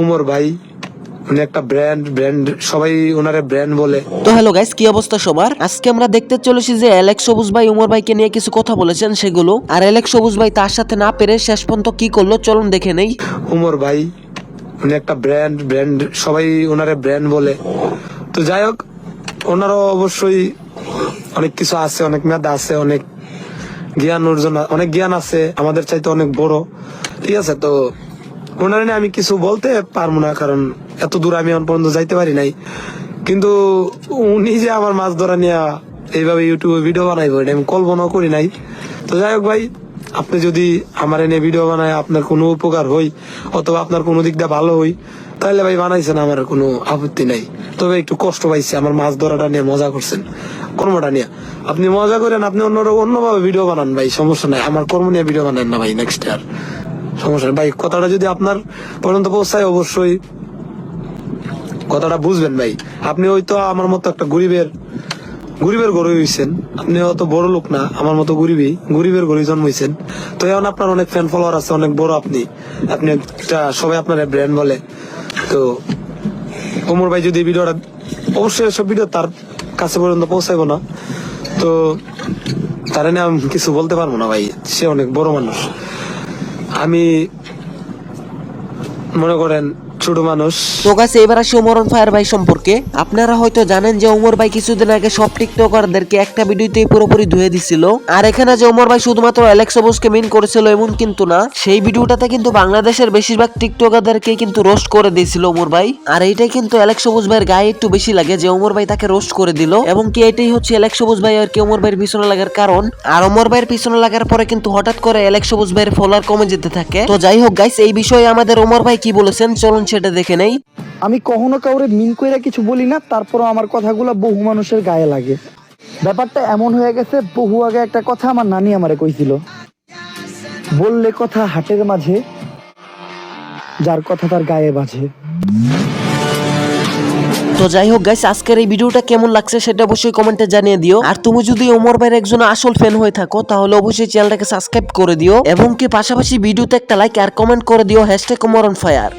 উমর ভাই উনি একটা ব্র্যান্ড ব্র্যান্ড সবাই ওনারে ব্র্যান্ড বলে। তো হ্যালো গাইস কি অবস্থা সবার? আজকে আমরা দেখতে চলেছি যে অ্যালেক্স সবুজ ভাই উমর ভাইকে নিয়ে কিছু কথা বলেছেন সেগুলো। আর অ্যালেক্স সবুজ ভাই তার সাথে না পেরে শেষ পর্যন্ত কি করল চলুন দেখে নেই। উমর ভাই উনি একটা ব্র্যান্ড ব্র্যান্ড সবাই ওনারে ব্র্যান্ড বলে। তো যাই হোক ওনারও অবশ্যই অনেক কিছু আছে অনেক মেধা আছে অনেক জ্ঞান অর্জন অনেক জ্ঞান আছে আমাদের চাইতে অনেক বড়। ঠিক আছে তো ওনারে আমি কিছু বলতে পারব না, কারণ এত দূর আমি এখন পর্যন্ত যাইতে পারি নাই। কিন্তু উনি যে আমার মাছ ধরা নিয়ে এইভাবে ইউটিউবে ভিডিও বানাইবো, এটা আমি কল্পনাও করি নাই। তো যাই হোক ভাই, আপনি যদি আমার এনে ভিডিও বানায় আপনার কোনো উপকার হই, অথবা আপনার কোনো দিকটা ভালো হই তাহলে ভাই বানাইছেন, আমার কোনো আপত্তি নাই। তবে একটু কষ্ট পাইছি, আমার মাছ ধরাটা নিয়ে মজা করছেন, কর্মটা নিয়ে। আপনি মজা করেন, আপনি অন্য অন্যভাবে ভিডিও বানান ভাই, সমস্যা নাই। আমার কর্ম নিয়ে ভিডিও বানান না ভাই নেক্সট ইয়ার সমস্যা ভাই, কথাটা যদি আপনার পর্যন্ত পৌঁছায়, অবশ্যই কথাটা বুঝবেন ভাই। আপনি হয়তো আমার মতো একটা গরিবের গরিবের ঘরে হইছেন। আপনি অত বড় লোক না, আমার মতো গরিবই গরিবের ঘরে জন্মাইছেন। তো এখন আপনার অনেক ফ্যান ফলোয়ার আছে, অনেক বড় আপনি। আপনি একটা, সবাই আপনার ব্র্যান্ড বলে। তো ওমর ভাই যদি ভিডিওটা, অবশ্যই এসব ভিডিও তার কাছে পর্যন্ত পৌঁছাইবো না। তো তার আমি কিছু বলতে পারব না ভাই, সে অনেক বড় মানুষ। আমি মনে করেন ছোট মানুষ। তো গাছ এবার আসি ওমরন ফায়ার ভাই সম্পর্কে। আপনারা হয়তো জানেন যে ওমর ভাই কিছুদিন আগে সব টিকটকারদেরকে একটা ভিডিওতেই পুরোপুরি ধুয়ে দিছিল। আর এখানে যে ওমর ভাই শুধুমাত্র অ্যালেক্স সবুজকে মিন করেছিল এমন কিন্তু না, সেই ভিডিওটাতে কিন্তু বাংলাদেশের বেশিরভাগ টিকটকারদেরকে কিন্তু রোস্ট করে দিয়েছিল ওমর ভাই। আর এইটাই কিন্তু অ্যালেক্স সবুজ ভাইয়ের গায়ে একটু বেশি লাগে যে ওমর ভাই তাকে রোস্ট করে দিল। এবং কি এটাই হচ্ছে অ্যালেক্স সবুজ ভাই আর কি ওমর ভাইয়ের পিছনে লাগার কারণ। আর ওমর ভাইয়ের পিছনে লাগার পরে কিন্তু হঠাৎ করে অ্যালেক্স সবুজ ভাইয়ের ফলোয়ার কমে যেতে থাকে। তো যাই হোক গাইস এই বিষয়ে আমাদের ওমর ভাই কি বলেছেন, চলুন সেটা দেখে নেই। আমি কখনো কাউরে মিন কইরা কিছু বলি না তারপরও আমার কথাগুলো বহু মানুষের গায়ে লাগে। ব্যাপারটা এমন হয়ে গেছে বহু আগে একটা কথা আমার নানি আমারে কইছিল। বললে কথা হাটের মাঝে যার কথা তার গায়ে বাজে। তো যাই হোক গাইস আজকের এই ভিডিওটা কেমন লাগছে সেটা অবশ্যই কমেন্টে জানিয়ে দিও। আর তুমি যদি ওমর ভাইয়ের একজন আসল ফ্যান হয়ে থাকো তাহলে অবশ্যই চ্যানেলটাকে সাবস্ক্রাইব করে দিও। এবং কি পাশাপাশি ভিডিওতে একটা লাইক আর কমেন্ট করে দিও হ্যাশট্যাগ ওমর অন ফায়ার